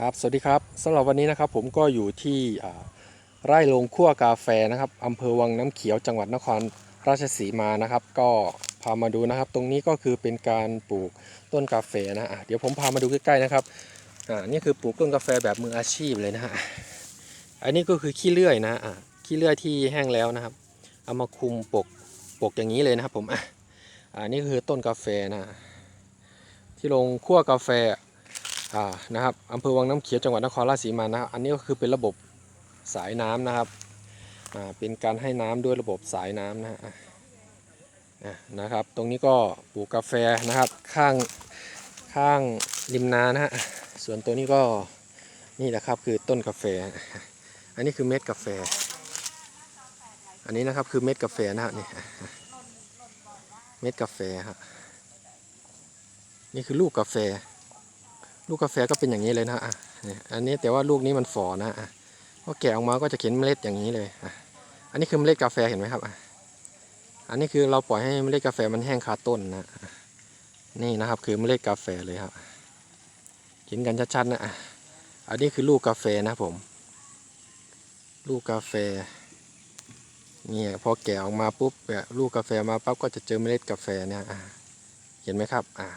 ครับสวัสดีครับสำหรับวันนี้นะครับผมก็อยู่ที่ไร่ลงคั่วกาแฟนะครับอำเภอวังน้ำเขียวจังหวัดนครราชสีมานะครับ ก็พามาดูนะครับ ตรงนี้ก็คือเป็นการปลูกต้นกาแฟนะะเดี๋ยวผมพามาดูใกล้ๆนะครับอ่านี่คือปลูกต้นกาแฟแบบมืออาชีพเลยนะฮะอันนี้ก็คือขี้เลื่อยนะอะขี้เลื่อยที่แห้งแล้วนะครับ เอามาคุมปกปกอย่างนี้เลยนะครับผมอะอ่านี่คือต้นกาแฟนะที่ลงคั่วกาแฟ นะครับอำเภอวังน้ำเขียวจังหวัดนครราชสีมานะครับอันนี้ก็คือเป็นระบบสายน้ำนะครับอ่าเป็นการให้น้ำด้วยระบบสายน้ำนะฮะอะอะนะครับ ตรงนี้ก็ปลูกกาแฟนะครับข้างข้างริมนานะฮะส่วนตัวนี้ก็นี่แหละครับคือต้นกาแฟ อันนี้คือเม็ดกาแฟ อันนี้นะครับคือเม็ดกาแฟนะฮะนี่เม็ดกาแฟครับนี่คือลูกกาแฟ ลูกกาแฟก็เป็นอย่างนี้เลยนะอะเนี่ยอันนี้แต่ว่าลูกนี้มันฝ่อนะอะพอแกะออกมาก็จะเข็นเมล็ดอย่างนี้เลยอะอันนี้คือเมล็ดกาแฟเห็นไหมครับอะอันนี้คือเราปล่อยให้เมล็ดกาแฟมันแห้งคาต้นนะอะนี่นะครับ คือเมล็ดกาแฟเลยครับเห็นกันชัดๆนะอะอันนี้คือลูกกาแฟนะผม ลูกกาแฟเนี่ยพอแกะออกมาปุ๊บเนี่ยลูกกาแฟมาปั๊บก็จะเจอเมล็ดกาแฟเนี่ยเห็นไหมครับอะ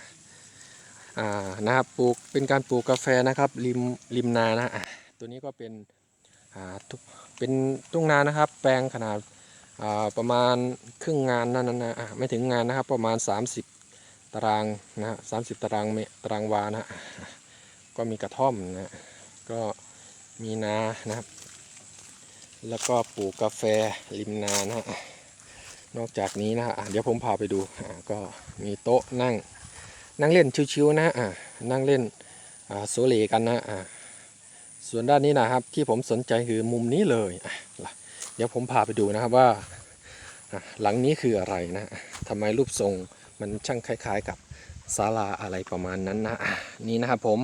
อ่านะครับปลูกเป็นการปลูกกาแฟนะครับริมริมนานะตัวนี้ก็เป็นอ่าเป็นทุ่งนานะครับ แปลงขนาดอ่าประมาณครึ่งงานนั่นนะอะไม่ถึงงานนะครับประมาณ 30 ตารางนะสามสิบตารางเมตรตารางวานะก็มีกระท่อมนะก็มีนานะครับ แล้วก็ปลูกกาแฟริมนานะนอกจากนี้นะฮะเดี๋ยวผมพาไปดูอะก็มีโต๊ะนั่ง นั่งเล่นชิวๆนะอ่านั่งเล่นอ่าโซเลกันนะอ่าส่วนด้านนี้นะครับที่ผมสนใจคือมุมนี้เลยอะเดี๋ยวผมพาไปดูนะครับว่าหลังนี้คืออะไรนะทำไมรูปทรงมันช่างคล้ายๆกับศาลาอะไรประมาณนั้นนะนี่นะครับผม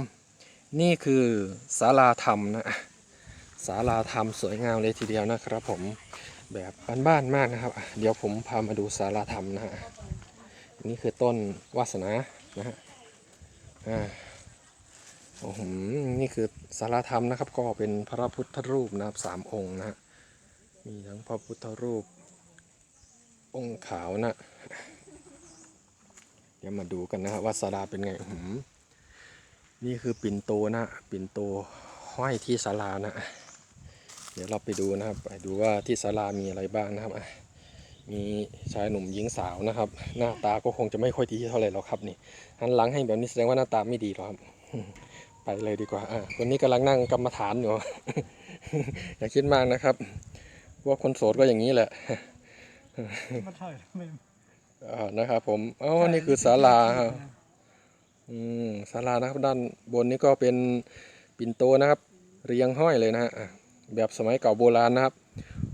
นี่คือศาลาธรรมนะศาลาธรรมสวยงามเลยทีเดียวนะครับ ผมแบบบ้านๆมากนะครับ เดี๋ยวผมพามาดูศาลาธรรมนะฮะนี่คือต้นวาสนา นะฮะอ่าโอ้โหนี่คือสารธรรมนะครับ ก็เป็นพระพุทธรูปนะครับสามองค์นะฮะมีทั้งพระพุทธรูป องค์ขาวนะเดี๋ยวมาดูกันนะฮะว่าสาราเป็นไงหือนี่คือปิ่นโตนะปิ่นโตห้อยที่ศาลานะ เดี๋ยวเราไปดูนะครับ ไปดูว่าที่ศาลามีอะไรบ้างนะครับ มีชายหนุ่มหญิงสาวนะครับ หน้าตาก็คงจะไม่ค่อยดีเท่าไหร่หรอกครับนี่หันหลังให้แบบนี้แสดงว่าหน้าตาไม่ดีหรอกครับ ไปเลยดีกว่าอะคนนี้กำลังนั่งกรรมฐานอยู่อย่าคิดมากนะครับว่าคนโสดก็อย่างนี้แหละมาถ่ายไม่อ่านะครับ ผมอ๋อนี่คือศาลาครับอืมศาลานะครับ ด้านบนนี้ก็เป็นปิ่นโตนะครับ เรียงห้อยเลยนะฮะแบบสมัยเก่าโบราณนะครับ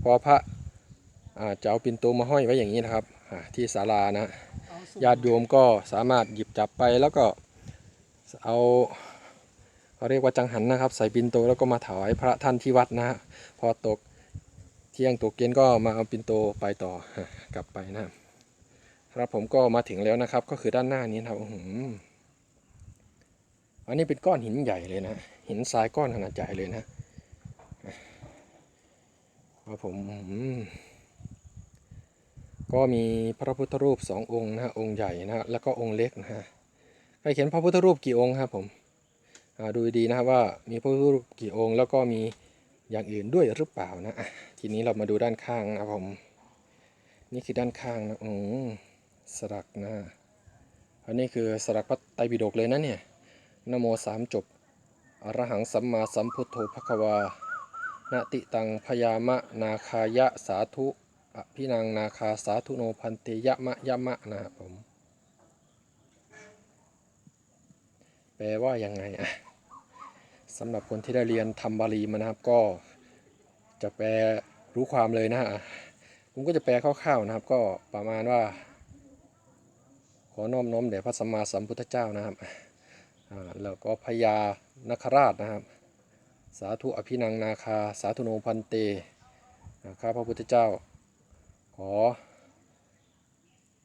พอพระ จะเอาปิ่นโตมาห้อยไว้อย่างนี้นะครับอ่าที่ศาลานะเอาสุดญาติโยมก็สามารถหยิบจับไปแล้วก็เอาเขาเรียกว่าจังหันนะครับ ใส่ปินโตแล้วก็มาถวายพระท่านที่วัดนะฮะพอตกเที่ยงตกเย็นก็มาเอาปินโตไปต่อกลับไปนะครับครับผมก็มาถึงแล้วนะครับ ก็คือด้านหน้านี้นะครับอื้อหืออันนี้เป็นก้อนหินใหญ่เลยนะหินทรายก้อนขนาดใหญ่เลยนะครับผมอื้อหือ ก็มีพระพุทธรูปสององค์นะฮะองค์ใหญ่นะฮะแล้วก็องค์เล็กนะฮะใครเขียนพระพุทธรูปกี่องค์ครับผมดูดีนะครับว่ามีพระพุทธรูปกี่องค์ แล้วก็มีอย่างอื่นด้วยหรือเปล่านะทีนี้เรามาดูด้านข้างนะครับผมนี่คือด้านข้างนะอืมสลักนะอันนี้คือสลักพระไตรปิฎกเลยนะเนี่ยนโมสามจบอรหังสัมมาสัมพุทโธภควานะติตังพยามะนาคายะสาธุ อภินังนาคาสาธุโนพันเตยะมะยะมะนะครับผม แปลว่ายังไงอะสำหรับคนที่ได้เรียนธรรมบาลีมานะครับก็จะแปลรู้ความเลยนะฮะผมก็จะแปลคร่าวๆนะครับ ก็ประมาณว่า ขอน้อมน้อมแด่พระสัมมาสัมพุทธเจ้านะครับอ่าแล้วก็พญานคราชนะครับ สาธุอภินังนาคา สาธุโนพันเตข้าพระพุทธเจ้า อ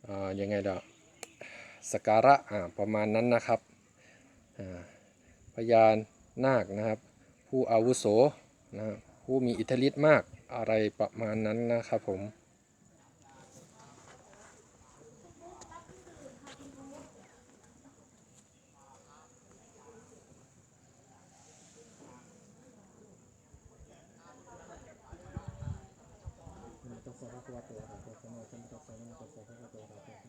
ออยังไงดอกสการะอ่าประมาณนั้นนะครับอ่าพยานนาคนะครับ ผู้อาวุโสนะผู้มีอิทธิฤทธิ์มากอะไรประมาณนั้นนะครับผม สัมมาสัมพุทโธพระวาสัมพุทธังพยามะนา